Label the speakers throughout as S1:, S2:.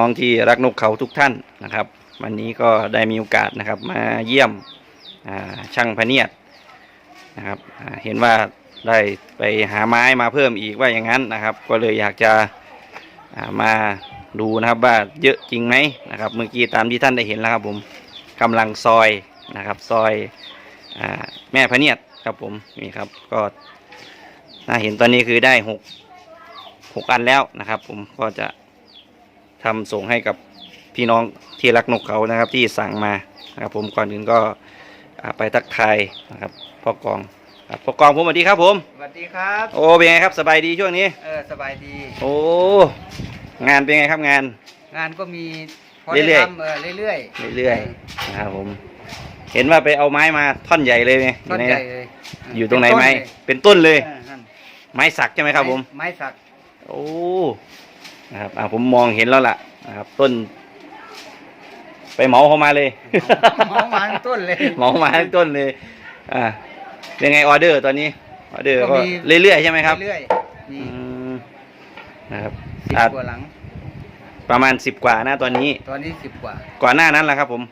S1: น้องที่รักนกเขาทุกท่านนะครับ วันนี้ก็ได้มีโอกาสนะครับ มาเยี่ยมช่างพเนียดนะครับเห็นว่าได้ไปหาไม้มาเพิ่มอีกว่าอย่างนั้นนะครับ ก็เลยอยากจะามาดูนะครับว่าเยอะจริงไหมนะครับเมื่อกี้ตามที่ท่านได้เห็นแล้วครับผมกำลังซอยนะครับ ซอยอแม่พเนียดครับผมนี่ครับก็น่าเห็นตอนนี้คือได้หกหกอันแล้วนะครับ ผมก็จะ ทำส่งให้กับพี่น้องที่รักนกเขานะครับที่สั่งมานะครับผมก่อนอื่นก็อ่าไปทักทายนะครับพ่อกองครับพ่อกองผมสวัสดีครับผม
S2: สวัสดีครับ
S1: โอ้เป็นไงครับสบายดีช่วงนี้
S2: เออสบายดี
S1: โอ้งานเป็นไงครับงาน
S2: งานก็มีพอ
S1: เรื่
S2: ได้
S1: อยๆ
S2: ทำเออเรื่อย
S1: เรื่อยๆนะครับผมเห็นว่าไปเอาไม้มาท่อนใหญ่เลยไง
S2: ๆต้นใหญ่เลย
S1: อยู่ตรงไหน
S2: เป็
S1: ไม้
S2: ต้เลย
S1: เป็นต้นเลย
S2: เออนั่น
S1: ไม้สักใช่ไหมครับผม
S2: ไม้สัก
S1: โอ้ นะครับอ่าผมมองเห็นแล้วล่ะนะครับ ต้น ไปเหมาเขามาเลย
S2: เหมามาทั้งต้นเลย
S1: เหมามาทั้งต้นเลย อ่าเป็นไงออเดอร์ตอนนี้ออเดอร์
S2: ก็
S1: ก็
S2: มี
S1: เรื่อยๆใช่ไหมครับ
S2: เรื่อยๆ
S1: อื
S2: นี่
S1: มนะครับ
S2: สิบ
S1: อ่าก
S2: ว่าหลัง
S1: ประมาณสิบกว่านะตอนนี้
S2: ตอนนี้สิบกว่า
S1: ก่อนหน้านั้นล่ะครับผม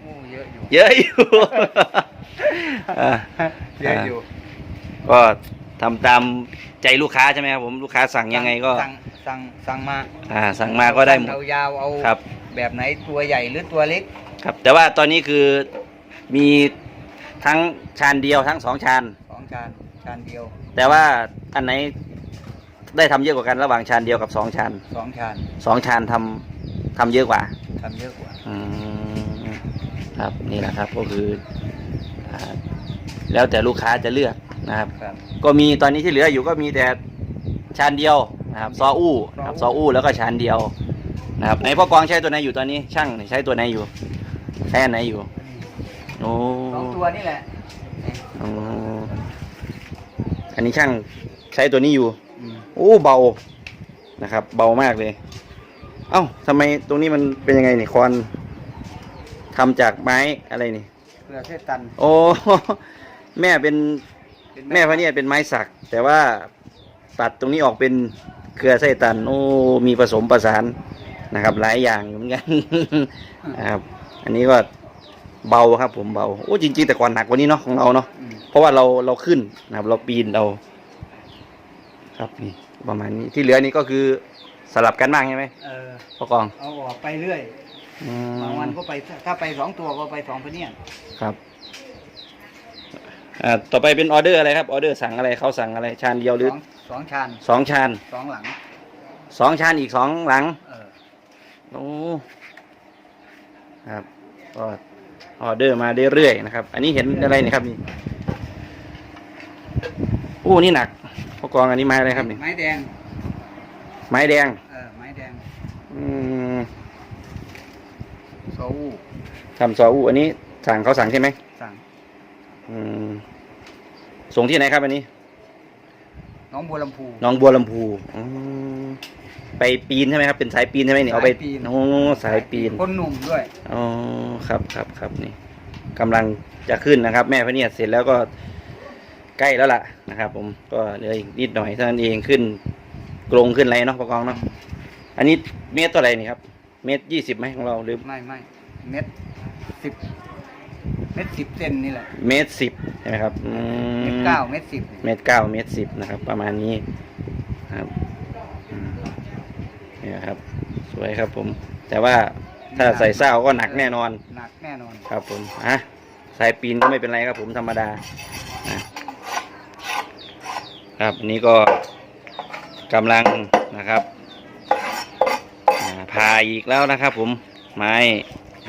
S2: โอ้เยอะอยู่
S1: เยอะอยู่ อ่า
S2: เยอะอยู่
S1: ก็ทำตามใจลูกค้าใช่ไหมครับผมลูกค้าสั่งยังไงก็
S2: สั่ง สั่งสั่งมา
S1: อ่าสั่งมาก็ได้หมด
S2: เอายาวเอา
S1: ครับ
S2: แบบไหนตัวใหญ่หรือตัวเล็ก
S1: ครับ แต่ว่าตอนนี้คือมีทั้งชานเดียวทั้งสองชาน
S2: สองชานชานเดียว
S1: แต่ว่าอันไหนได้ทำเยอะกว่ากันระหว่างชานเดียวกับสองชาน
S2: สองชาน
S1: สองชานทำทำเยอะกว่า
S2: ทำเยอะกว่า
S1: อืมครับนี่แหละครับก็คืออ่าแล้วแต่ลูกค้าจะเลือกนะครับ
S2: ครับ
S1: ก็มีตอนนี้ที่เหลืออยู่ก็มีแต่ชานเดียว นะครับซออู้นะครับซออู้แล้วก็ชานเดียวนะครับไหนพ่อกองใช้ตัวไหนอยู่ตอนนี้ช่างใช้ตัวไหนอยู่ใช้อันไหนอยู่โอ้
S2: สองตัวนี่แหละ
S1: อ๋ออันนี้ช่างใช้ตัวนี้อยู่
S2: อืม
S1: โอ้เบานะครับ เบามากเลย เอ้าทำไมตรงนี้มันเป็นยังไงนี่คอนทำจากไม้อะไรนี่
S2: เพื่อเทศตัน
S1: โอ้แม่เป็น
S2: เป็น
S1: แม่พระเนี่ยเป็นไม้สัก แต่ว่าตัดตรงนี้ออกเป็น เครือไส้ตันโอ้มีผสมประสานนะครับ หลายอย่างอยู่เหมือนกันนะครับ อันนี้ก็เบาครับ ผมเบาโอ้จริง ๆ แต่ก่อนหนักกว่านี้เนาะของเราเนาะ
S2: อืม
S1: เพราะว่าเราเราขึ้นนะครับ เราปีนเรา ครับนี่ประมาณนี้ที่เหลือนี่ก็คือสลับกันบ้างใช่ไหม
S2: เออ
S1: พ่อกอง
S2: เอาออกไปเรื่อย
S1: อืม
S2: บางวันก็ไปถ้าไปสองตัวก็ไปสองพะเนียน
S1: ครับ อ่าต่อไปเป็นออเดอร์อะไรครับออเดอร์สั่งอะไรเขาสั่งอะไรชานเดียวหรือ
S2: สองสองชาน
S1: สองชาน
S2: สองหลัง
S1: สองชานอีกสองหลัง
S2: เออ
S1: โอ้ครับก็ออเดอร์มาเรื่อยๆนะครับ อันนี้เห็นอะไรนี่ครับนี่โอ้นี่หนักพ่อกองอันนี้ไม้อะไรครับนี่
S2: ไม้แดง
S1: ไม้แดง
S2: เออไม้แดง
S1: อืม
S2: โซอู
S1: ทำซออู้อันนี้สั่งเขาสั่งใช่ไหม
S2: สั่ง
S1: อืมส่งที่ไหนครับอันนี้
S2: น้องบัวลำพู
S1: หน้องบัวลำพูอืมไปปีนใช่ไหมครับ เป็นสายปีนใช่ไหมนี่เอาไป
S2: สายปีน
S1: โอ้สายปีน
S2: คนหนุ่มด้วย
S1: อ๋อครับครับครับนี่กำลังจะขึ้นนะครับ แม่พระเนี่ยเสร็จแล้วก็ใกล้แล้วล่ะนะครับ ผมก็เหลืออีกนิดหน่อยเท่านั้นเองขึ้นกรงขึ้นอะไรเนาะประกองเนาะอันนี้เมตรตัวอะไรนี่ครับ เมตรยี่สิบไหมของเราหรือ
S2: ไม่ไม่เม็ดสิบ เม็ดสิบเซนนี่แหละ
S1: เมตรสิบใช่ไหมครับอืม
S2: เม็ดเก้าเม็ดสิบ
S1: เมตรเก้าเมตรสิบนะครับ ประมาณนี้ครับอืมนี่นะครับ สวยครับผม แต่ว่าถ้าใส่เศร้าก็หนักแน่นอน
S2: หนักแน่นอน
S1: ครับผมอะสายปีนก็ไม่เป็นไรครับผมธรรมดานะครับอันนี้ก็กำลังนะครับอ่าพาอีกแล้วนะครับผมไม้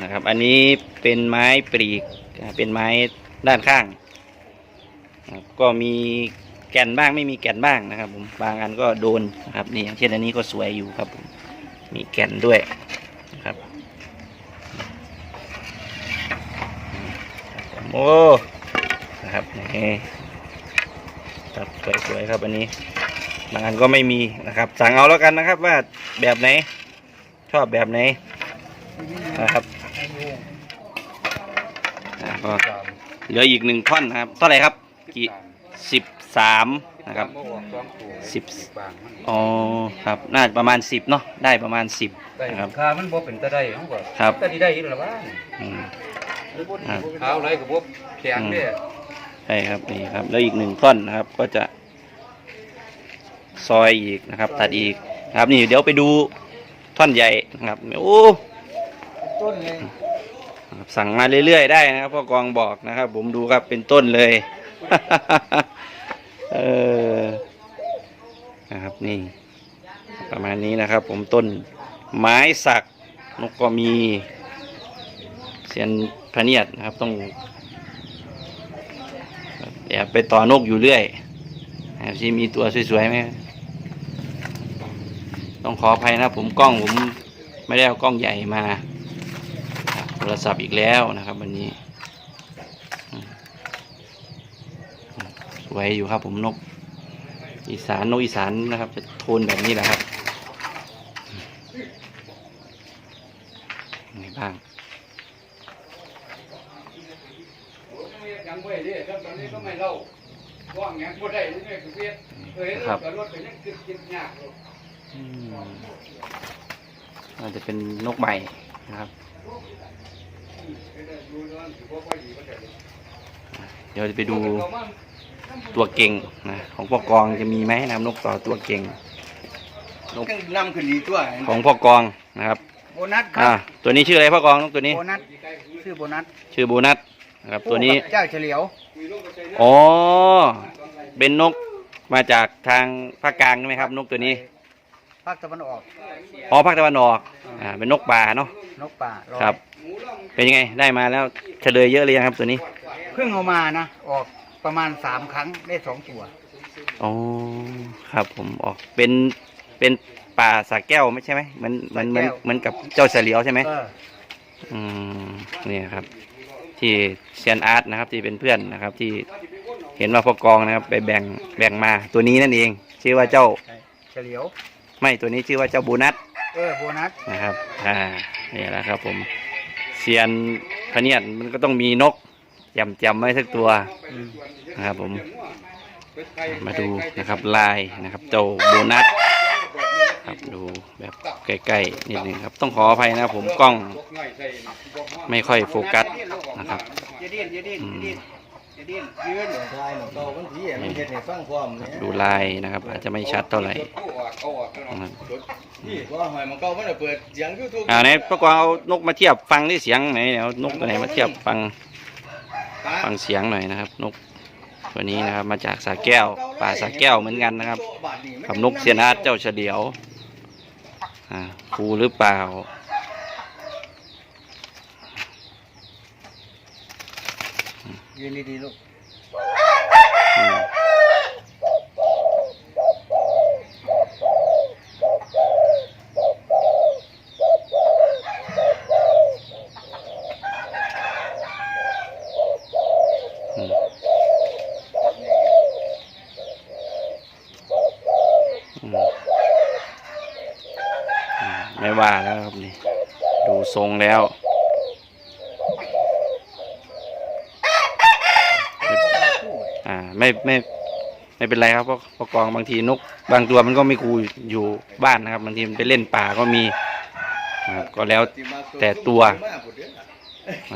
S1: นะครับ อันนี้เป็นไม้ปลีกอ่า เป็นไม้ด้านข้าง ก็มีแก่นบ้างไม่มีแก่นบ้างนะครับ ผมบางอันก็โดนนะครับนี่อย่างเช่นอันนี้ก็สวยอยู่ครับผมมีแก่นด้วยนะครับโอ้นะครับนี่ครับสวยๆครับอันนี้บางอันก็ไม่มีนะครับ สั่งเอาแล้วกันนะครับว่าแบบไหน ชอบแบบไหนนะครับ ก็เหลืออีกหนึ่งท่อนนะครับเท่าไหร่ครับกี่สิบสามนะครับสิบอ๋อครับน่าจะประมาณสิบเนาะได้ประมาณสิบ
S3: ได้
S1: ครับ
S3: ค่ามันบ่เป็นตะได้เฮาก็
S1: ครับ
S3: ตะดีได้อยู่แล้วว่า
S1: อืมครับ
S3: เอาอะไรก็บ่แข็งเด้
S1: ใช่ครับนี่ครับ แล้วอีกหนึ่งท่อนนะครับก็จะ ซอยอีกนะครับ ตัดอีกนะครับ นี่เดี๋ยวไปดูท่อนใหญ่นะครับโอ้
S2: ต้นเลย
S1: ครับ สั่งมาเรื่อยๆได้นะครับพ่อกองบอกนะครับ ผมดูครับเป็นต้นเลย เออนะครับนี่ ประมาณนี้นะครับ ผมต้นไม้สักนกก็มีเสียนพเนียดนะครับต้องแอบไปต่อนกอยู่เรื่อยทีมีตัวสวยๆไหมต้องขออภัยนะผมกล้องผมไม่ได้เอากล้องใหญ่มา รับโทรศัพท์อีกแล้วนะครับ วันนี้อืมอืมสวยอยู่ครับผมนก อีสานนกอีสานนะครับ จะโทนแบบนี้แหละครับไงบ้าง
S3: ยังบ่ได้เด้ครับตอนนี้ก็ไม่เล่าว่างหยังบ่ได้นี่ไงคือเฮ็ดเคยรถก็รถก็ยังคิดคิดยากอยู่
S1: อืมอาจจะเป็นนกใหม่นะครับ เดี๋ยวจะไปดูตัวเก่งนะของพ่อกองจะมีไหมนะครับนกต่อตัวเก่ง
S2: นกนำขึ้นดีตัว
S1: ของพ่อกองนะครับ
S2: โบนัสค
S1: อ่า
S2: รับ
S1: ตัวนี้ชื่ออะไรพ่อกองนกตัวนี้
S2: โบนัสชื่อโบนัส
S1: ชื่อโบนัสนะครับตัวนี้
S2: คู่กับเจ้าเฉลียว
S1: อ๋อ เป็นนกมาจากทางภาคกลางใช่ไหมครับ นกตัวนี้
S2: ภาคตะวันออก
S1: อ๋อภาคตะวันออกอ่าเป็นนกป่าเนาะ
S2: นกป่าร้อย
S1: ครับ เป็นยังไงได้มาแล้วเฉลยเยอะเลยยังครับตัวนี้
S2: เพิ่งเอามานะออกประมาณสามครั้งได้สองตัว
S1: อ๋อครับผมออกเป็นเป็นป่าสาแก้วไม่ใช่ไหมเหมันเหมันเหมันเหมือนกับเจ้าเฉลียวใช่ไหม
S2: เออ
S1: อืมนี่ครับ ที่เซียนอาร์ตนะครับที่เป็นเพื่อนนะครับ ที่เห็นว่าพ่อกองนะครับ ไปแบ่งแบ่งมาตัวนี้นั่นเอง ชื่อว่าเจ้า
S2: เฉลียว
S1: ไม่ตัวนี้ชื่อว่าเจ้าโบนัส
S2: เออโบนัส
S1: นะครับ อ่านี่แหละครับ ผมเซียนพะเนียดมันก็ต้องมีนกจำจำไว้สักตัว
S2: อืม
S1: นะครับ ผมมาดูนะครับลายนะครับ เจ้าโบนัสครับดูแบบใกล้ๆนิดนึงครับ ต้องขออภัยนะครับผมกล้องไม่ค่อยโฟกัสนะครับ
S2: อย่าดิ้นอย่าดิ้น
S1: อื
S2: อย่ามดิ้น อย่าดิ้นยืน
S4: ทายหนูเก่ามันผีอะมันเฮ็ดให้ฟังพร้อมเนี่ย
S1: ดูลายนะครับ อาจจะไม่ชัดเท่าไหร่นะครับ
S4: พี่ว่าหอยมันเก่ามันน่ะเปิดเสียง YouTube
S1: อ่าไหนประกอบเอานกมาเทียบฟังที่เสียงไหนเอานกตัวไหนมาเทียบฟังฟังเสียงหน่อยนะครับ นกตัวนี้นะครับ มาจากสาแก้ว ป่าสาแก้วเหมือนกันนะครับกับนกเซียนอาร์ตเจ้าเฉลียวอ่าครูหรือเปล่า
S2: ยืนดีๆลูก
S1: อืมอืมอืมอืมไม่ว่าแล้วครับนี่ ดูทรงแล้ว อ่า ไม่ไม่ไม่เป็นไรครับเพราะเพราะกองบางทีนก บางตัวมันก็ไม่คูอยู่บ้านนะครับ บางทีมันไปเล่นป่าก็มีนะครับก็แล้วแต่ตัว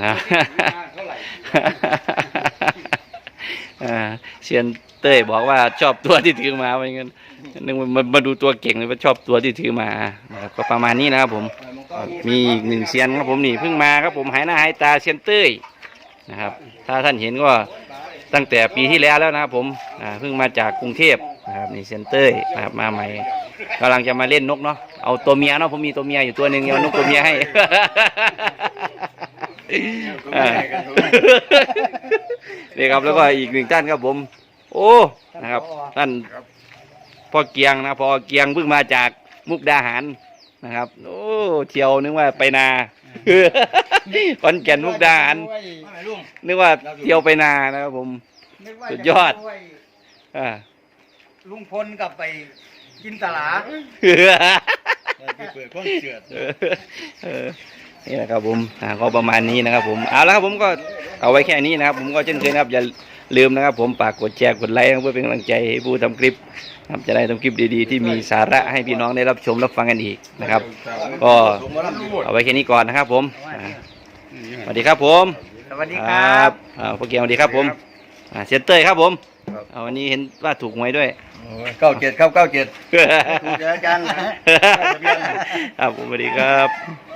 S1: นะอ่าเซียนเต้ยบอกว่าชอบตัวที่ถือมาไปเงี้ยนึกว่ามามาดูตัวเก่งเลยว่าชอบตัวที่ถือมานะครับก็ประมาณนี้นะครับผมมีอีกหนึ่งเซียนครับผมนี่เพิ่งมาครับผมหายหน้าหายตาเซียนเต้ยนะครับ ถ้าท่านเห็นก็ ตั้งแต่ปีที่แล้วแล้วนะครับผมอ่าเพิ่งมาจากกรุงเทพนะครับนี่เซนเต้ยนะครับมาใหม่กำลังจะมาเล่นนกเนาะเอาตัวเมียเนาะผมมีตัวเมียอยู่ตัวหนึ่งเอานกตัวเมียให้ นี่ครับแล้วก็อีกหนึ่งท่านครับผม โอ้นะครับท่านพ่อเกียงนะพ่อเกียงเพิ่งมาจากมุกดาหารนะครับ โอ้เที่ยวนึกว่าไปนา ขอนแก่นมุกดาหารนึกว่าเที่ยวไปนานะครับผม
S2: นึกว่า
S1: สุดยอด
S2: จะไปช่วย
S1: อ่า
S2: ลุงพลกลับไปกินตลา
S4: เปิดข้องเชือด
S1: เออเออนี่แหละครับผมอ่าก็ประมาณนี้นะครับผมเอาละครับผมก็เอาไว้แค่นี้นะครับ ผมก็เช่นเคยนะครับอย่า ลืมนะครับ ผมฝากกดแชร์กดไลค์เพื่อเป็นกำลังใจให้ผู้ทำคลิปนะครับจะได้ทำคลิปดี ๆ ที่มีสาระให้พี่น้องได้รับชมรับฟังกันอีกนะครับ ก็เอาไว้แค่นี้ก่อนนะครับ ผมอ่าสวัสดีครับผม
S2: สวัสดีครับ
S1: อ่าพวกเกียวสวัสดีครับผมอ่าเซนเตอร์ครับผมอ่าวันนี้เห็นว่าถูกหวยด้วย
S4: เก้าเจ็ดครับเก้าเจ็ด
S1: ค
S4: ถูกเจออาจารย์นะ
S1: รับผมสวัสดีครับ